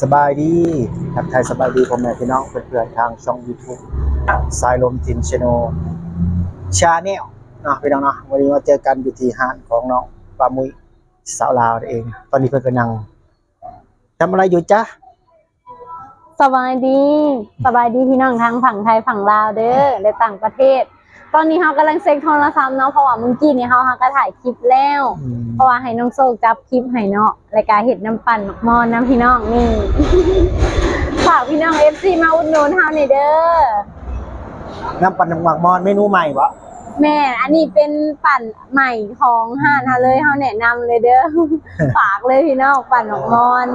สบายดีทักทายสบายดีพ่อแม่พี่น้องเพื่อนๆทางช่อง YouTube สายลมจินชโนชาแนลเนาะพี่น้องเนาะวันนี้มาเจอกันอยู่ที่ห้านของน้องปามุยสาวลาวเอง ตอนนี้เพื่อนกำลังทำอะไรอยู่จ๊ะสบายดี สบายดีพี่น้องทางฝั่งไทยฝั่งลาวเด้อและต่างประเทศ ตอนนี้เรากำลังเซ็กโทรศัพท์เนาะเพราะว่าเมื่อกี้นี้เราก็ถ่ายคลิปแล้ว อืมเพราะว่าให้น้องโซกจับคลิปให้เนาะรายการเห็ดน้ำปั่นหมักมอนน้ำพี่น้องนี่ ฝากพี่น้องเอฟซีมาอุดหนุนเฮาหน่อยเด้อน้ำปั่นน้ำหมักมอนเมนูใหม่ปะแม่อันนี้เป็นปั่นใหม่ของห้านเฮาเลยเฮาแนะนำเลยเด้อ ฝากเลยพี่น้องปั่นหมักมอน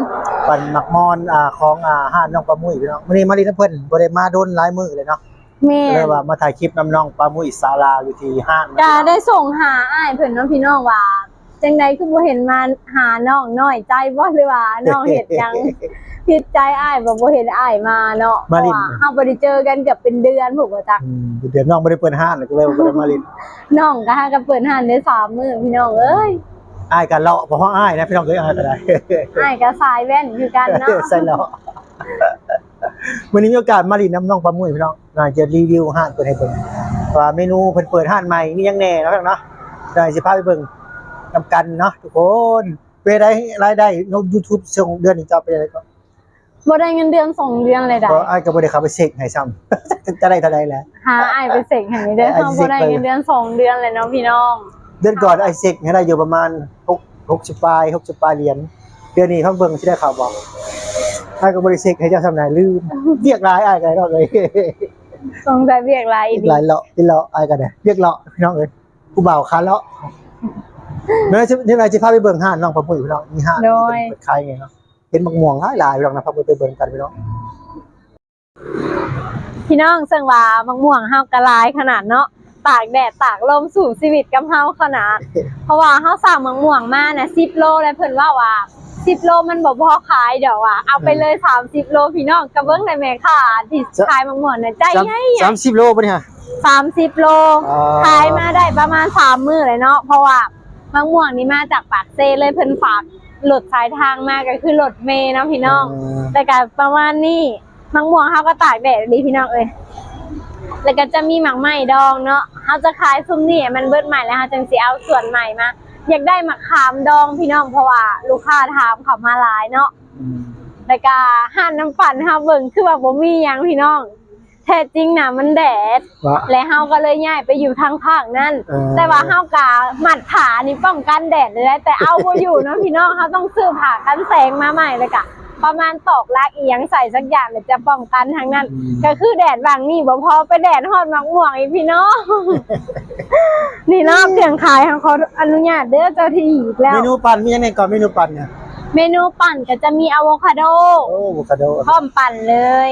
ปั่นหมักมอนอ่าของอ่าห้านน้องปามุยพี่น้องวันนี้มาดีนะเพิ่นบ่ได้มาโดนหลายมือเลยเนาะ แม่ก็เลยว่ามาถ่ายคลิปน้ำน้องปามุยสาวลาวอยู่ที่ห้านก็ได้ส่งหาอ้ายเพิ่นเนาะพี่น้องว่าจังใดคือบ่เห็นมาหาน้องน้อยใจบ่หรือว่าน้องเฮ็ดหยัง ผิดใจอ้ายบ่บ่เห็นอ้ายมาเนาะเพราะว่าเฮาบ่ได้เจอกันเกือบเป็นเดือนผมว่าจักอืมเดี๋ยวน้องบ่ได้เปิดห้านเลยก็เลยบ่ได้มาลินน้องก็หากันเปิดห้านได้สามมื้อพี่น้องเอ้ยอ้ายกันเลาะเพราะว่าอ้ายนะพี่น้องเคยอ้ายก็ได้อ้ายก็สายแว่นคือกันเนาะ ใส่เลาะ วันนี้มีโอกาสมาลินน้ำน้องปลาหมุยพี่น้องน่าจะรีวิวห้านเปิดให้เบิ่งว่าเมนูเพิ่นเปิดห้านใหม่มีหยังแหน่เนาะพี่น้องเนาะได้สิพาไปเบิ่งนำกันเนาะทุกคนเวลาได้รายได้ใน YouTube ช่วงเดือนนี้จะเป็นอะไรก็บ่ได้เงินเดือนสองเดือนเลยได้ก็อ้ายก็บ่ได้เข้าไปเช็คให้ซ้ำจะได้เท่าใดแล้วหาอ้ายไปเสกให้เด้ออ้ายเฮาสิบ่ได้เสกไปเงินเดือนสองเดือนเลยเนาะพี่น้อง เดือนก่อนไอ้เช็คให้ได้อยู่ประมาณ6 60ปลาย60ปลายเหรียญเดือนนี้เพิ่งเบิ่งสิได้ข่าวบอก อ้ายก็บ่ได้เช็คให้เจ้าทำไหนลืมเรียกรายอ้ายก็ได้เนาะเลยสงสัยเรียกหลายอีกหลายเลาะเป็นเลาะอะไรกันเนี่ยเรียกเลาะพี่น้องเอ้ยกูบ่าวคาเลาะเมื่อที่ไหนจะพาไปเบิ่งห้านน้องพระพุทธพี่น้องมีห้านโดยเปิดขายไงเนาะเห็นมักม่วงหลายหลายพี่น้องนะพาไปเบิ่งกันพี่น้องพี่น้องซึ่งว่ามะม่วงเฮากะลายขนาดเนาะตากแดดตากลมสู่ชีวิตกับเฮาขนาด เพราะว่าเฮาสั่งมะม่วงมานะ10โลแล้วเพิ่นว่าว่า 10โลมันบ่พอขายเดี๋ยวว่าเอาไปเลย30โลพี่น้องกระเบิ่งได้แม่ค่ะที่ขายมะม่วงน่ะใจใหญ่สามสิบโลป่ะเนี่ย30โลอ๋อขายมาได้ประมาณ3มื้อเลยเนาะเพราะว่ามะม่วงนี้มาจากปากเซเลยเพิ่นฝากรถสายทางมาก็คือรถเมล์เนาะพี่น้อง แต่ก็ประมาณนี้มังม่วงเขาก็ตากแดดดีพี่น้องเอ้ยแล้วก็จะมีหมักไหม้ดองเนาะเขาจะขายซุ้มนี่ให้มันเบิดใหม่แล้วเขาจึงสิเอาส่วนใหม่มา อยากได้หมักขามดองพี่น้องเพราะว่าลูกค้าถามเขามาหลายเนาะอืมแล้วก็ห่านน้ำปั่นเฮาเบิ่งคือว่าบ่มีหยังพี่น้อง แท้จริงน่ะมันแดด ว่า และเฮาก็เลยย้ายไปอยู่ทางภาคนั้นเออ แต่ว่าเฮากะหมัดผานี่ป้องกันแดดเลยนะแต่เอาบ่อยู่เนาะพี่น้องเขาต้องซื้อผ้ากันแสงมาใหม่เลยกะ ประมาณตอกลักอีหยังใส่สักอย่างเนี่ยจะป้องกันทั้งนั้นอืมก็คือแดดบางนี่บ่พอไปแดดฮอดมักม่วงอีกพี่น้องนี่เนาะเครื่องขายของเขาอนุญาตเด้อเจ้าที่อีกแล้ว เมนูปั่นมียังไงก่อนเมนูปั่นเนี่ยเมนูปั่นก็จะมีอะโวคาโดโอ้บุคาโดพร้อมปั่นเลย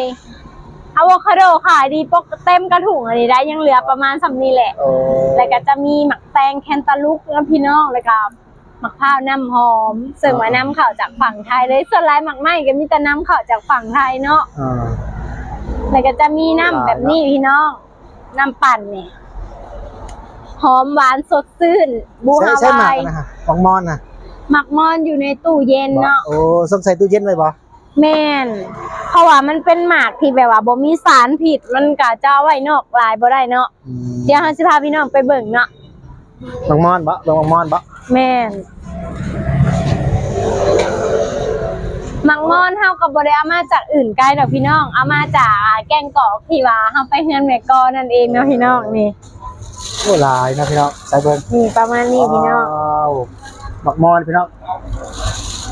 อะโวคาโดขายดีปกเต็มกระถุงอันนี้ได้ยังเหลือประมาณสำนี้แหละ โอ้แล้วก็จะมีหมักแตงแคนตาลูกแล้วพี่น้องแล้วก็ห มักพร้าวน้ำหอมซึ่งว่าน้ำเข้าจากฝั่งไทยเลยส่วนหลายหมักไหม้ก็มีแต่น้ำเข้าจากฝั่งไทยเนาะอ่าแล้วก็จะมีน้ำแบบนี้พี่น้องน้ำปั่นนี่หอมหวานสดชื่นบูใช่ฮาใช่หมาวากยนะฮะของมอนนะหมักมอนอยู่ในตู้เย็นเนาะ โอ้สงใส่ตู้เย็นไว้บ่แม่น เพราะว่ามันเป็นหมากที่แบบว่าบ่มีสารผิดมันก็จะเอาไว้นอกลายบ่ได้เนาะ อืมเดี๋ยวเราสิพาพี่น้องไปเบิ่งเนาะ มักมอนบ่ลองมักมอนบ่แม่นหมักมอนเฮาก็บ่ได้เอามาจากอื่นไกลดอกพี่น้องเอามาจากแกงกอกที่ว่าเฮาไปเฮือนแม่กอนั่นเองเนาะพี่น้องนี่โอ้หลายนะพี่น้องใส่เบิ่งนี่ประมาณนี้พี่น้องว้าวมักมอนพี่น้อง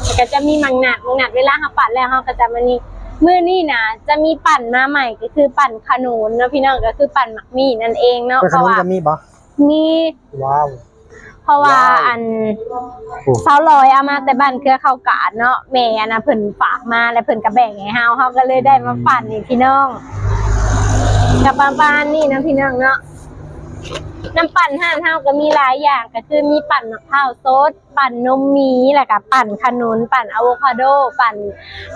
แล้วก็จะมีหมังหนัดหมังหนัดเวลาเฮาปั่นแล้วเฮาก็จะมานี่มื้อนี้นะจะมีปั่นมาใหม่ก็คือปั่นขนุนเนาะพี่น้องก็คือปั่นหมักมี่นั่นเองเนาะเป็นเพขนราะมว่าจะมีบ่ มีว้าวเพราะว่าว้าวอันโอ้เสาลอยเอามาแต่บ้านเครือเขากาดเนาะแม่อันนะเพิ่นฝากมาแล้วเพิ่นก็แบ่งให้เฮาเฮาก็เลยได้มาปั่นนี่พี่น้องกับประมาณนี้นะพี่น้องเนาะน้ำปั่นห้านเฮาก็มีหลายอย่างก็คือมีปั่นมะพร้าวสดปั่นนมหมีแล้วก็ปั่นขนุนปั่นอะโวคาโด ปั่น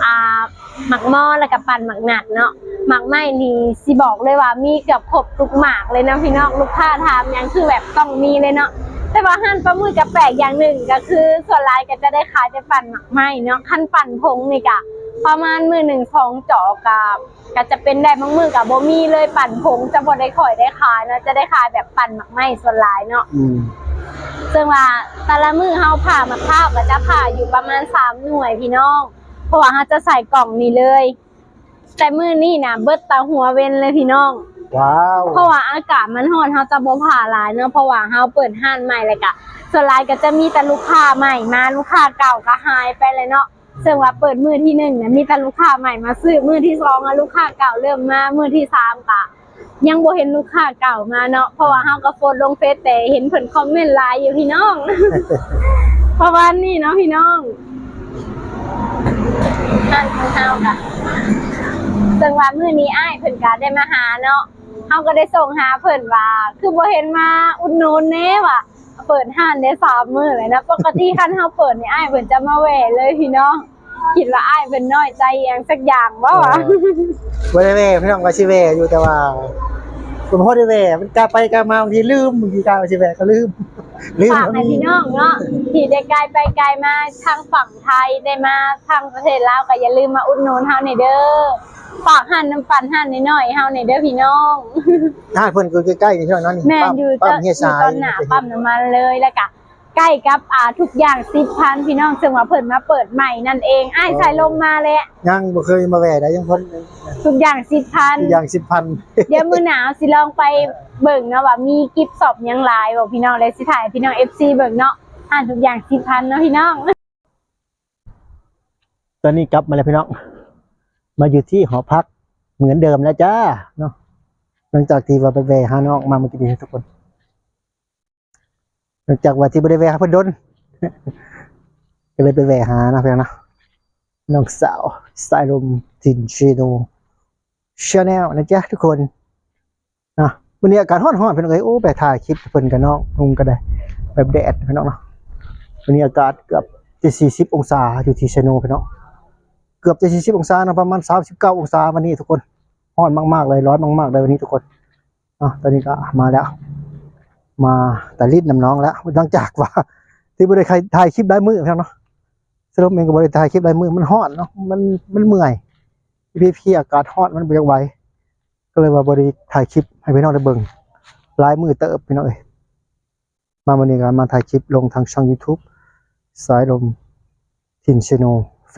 อ่าหมักหม้อแล้วก็ปั่นหมักหนัดเนาะ หมักไม้นี่สิบอกเลยว่ามีเกือบครบทุกหมากเลยนะพี่น้องลูกค้าถามยังคือแบบต้องมีเลยเนาะแต่ว่าหั่นปลาหมึกจะแปลกอย่างหนึ่งก็คือ ส่วนลายก็จะได้ขายแต่ปั่นหมักไหมเนาะขั้นปั่นพงนี่กะประมาณมือหนึ่งสองจอกับก็จะเป็นได้บางมือกับโบมีเลยปั่นผงจะบ่ได้ข่อยได้ขายเนาะจะได้ขายแบบปั่นหมักไม้ส่วนลายเนาะซึ่งว่าแต่ละมือเฮาผ่ามะพร้าวก็จะผ่าอยู่ประมาณสามหน่วยพี่น้องเพราะว่าเฮาจะใส่กล่องนี้เลย แต่มือนี่นะเบิดตาหัวเว้นเลยพี่น้อง ว้าวเพราะว่าอากาศมันร้อนเฮาจะบ่ผ่าหลายเนาะเพราะว่าเฮาเปิดห้านใหม่เลยกะส่วนหลายก็จะมีแต่ลูกค้าใหม่มาลูกค้าเก่าก็หายไปเลยเนาะซึ่งว่าเปิดมือที่หนึ่งเนี่ยมีแต่ลูกค้าใหม่มาซื้อมือที่สองอะลูกค้าเก่าเริ่มมามือที่สามกะยังบ่เห็นลูกค้าเก่ามาเนาะเพราะว่าเฮาก็โพสต์ลงเฟซแต่เห็นเพิ่นคอมเมนต์ไลน์อยู่พี่น้องประมาณนี้เนาะพี่น้องท่านของเฮาค่ะซึ่ งว่ามื้อนี้อ้ายเพิ่นก็ได้มาหาเนาะเฮาก็ได้ส่งหาเพิ่นว่า คือบ่เห็นมาอุดหนุนแน่ว่ะเปิดห้านได้สามมื้อเลยนะปกติคันเฮาเปิดนี่อ้ายเพิ่นจะมาแหวเลยพี่น้องคิดว่าอ้ายเพิ่นน้อยใจอหยังสักอย่างบ่วะบ่ได้แว่พี่น้องก็สิแว่อยู่แต่ว่าคุณพ่อได้แว่มันกล้าไปกล้ามาบางทีลืมบางทีกล้าสิแว่ก็ลืมลืมฝากให้พี่น้องเนาะที่ได้ไกลไปไกลมาทางฝั่งไทยได้มาทางประเทศลาวก็อย่าลืมมาอุดหนุนเฮาในอยเด้อ ฝากหั่นน้ำปั่นหั่นน้อยๆเฮาในอยเด้อพี่น้อง ถ้าเพิ่นคือใกล้ๆนี่พี่น้องเนาะนี่แม่นปั๊มอยู่ปั๊จะมเฮียอชายู่ยตอนหน้าปั๊มน้ำมันเลยแล้วก็ใกล้กับอ่าทุกอย่าง10,000พี่น้องซึ่งว่าเพิ่นมาเปิดใหม่นั่นเองอ้ายใส่ลมมาแล้วยังบ่เคยมาแว่ได้ยังเพิ่นทุกอย่างอีก10,000อย่าง10,000 เดี๋ยวมื้อหนาวสิลองไปเบิ่งเนาะว่ามีกิฟต์สอบหยังหลายบ่พี่น้องเลยสิถ่ายให้พี่น้อง FC เบิ่งเนาะอ่านทุกอย่าง10,000เนาะพี่น้อง ตอนนี้กลับมาแล้วพี่น้อง มาอยู่ที่หอพักเหมือนเดิมแล้วจ้าเนาะหลังจากที่ว่าไปแวะหาน้องมาเมื่อกี้นี้ทุกคน หลังจากว่าที่บ่ได้แวะหาเพิ่นดนก็เลยไปแวะหานะพี่องนะน้องสาวสายลมทินชีโนชาแนลนะจ๊ะทุกคนนะวันนี้อากาศร้อนๆพี่น้องเอ้ยโอ้ไปถ่ายคลิปเพิ่อนกับน้องนุ่งก็ได้แบบแดดเพี่น้องเนาะวันนี้อากาศเกือบจะ40 องศาอยู่ที่ชโนเพี่น้อง กือบจะ40องศานะประมาณ39องศาวันนี้ทุกคนร้อนมากๆเลยร้อนมากๆเลยวันนี้ทุกคนเนาะตอนนี้ก็มาแล้ว มาแต่รีดน้ำน้องแล้วหลังจากว่า ที่บริใครถ่ายคลิปได้มือพี่น้องเนาะสรุปเองก็บริถ่ายคลิปได้มือมันร้อนเนาะมันมันเมื่อยพี่พี่ๆอากาศร้อนมันเบียกไหวก็เลยว่าบริถ่ายคลิปให้พี่น้องได้เบิ่งลายมือเติบพี่น้องเอ้ยมาวันนี้ก็มาถ่ายคลิปลงทางช่อง YouTube สายลมทินชโน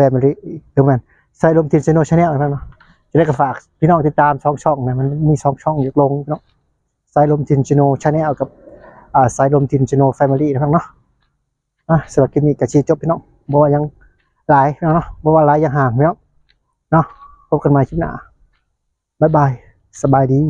แฟมิลี่เดี๋ยวมันใส่ลมทินชโนชาแนลนะครับเนาะจะได้ก็ฝากพี่น้องติดตามสองช่องนะมันมีสองช่องอยู่ลงเนาะสายลมทินชโนชาแนลกับอ่าสายลมทินชโนแฟมิลี่นะครับเนาะอะสำหรับคลิปนี้กระชีจบพี่น้องบอกว่ายังหลายพี่น้องเนาะบอกว่าหลายยังห่างพี่น้องเนาะพบกันใหม่คลิปหน้าบ๊ายบายสบายดี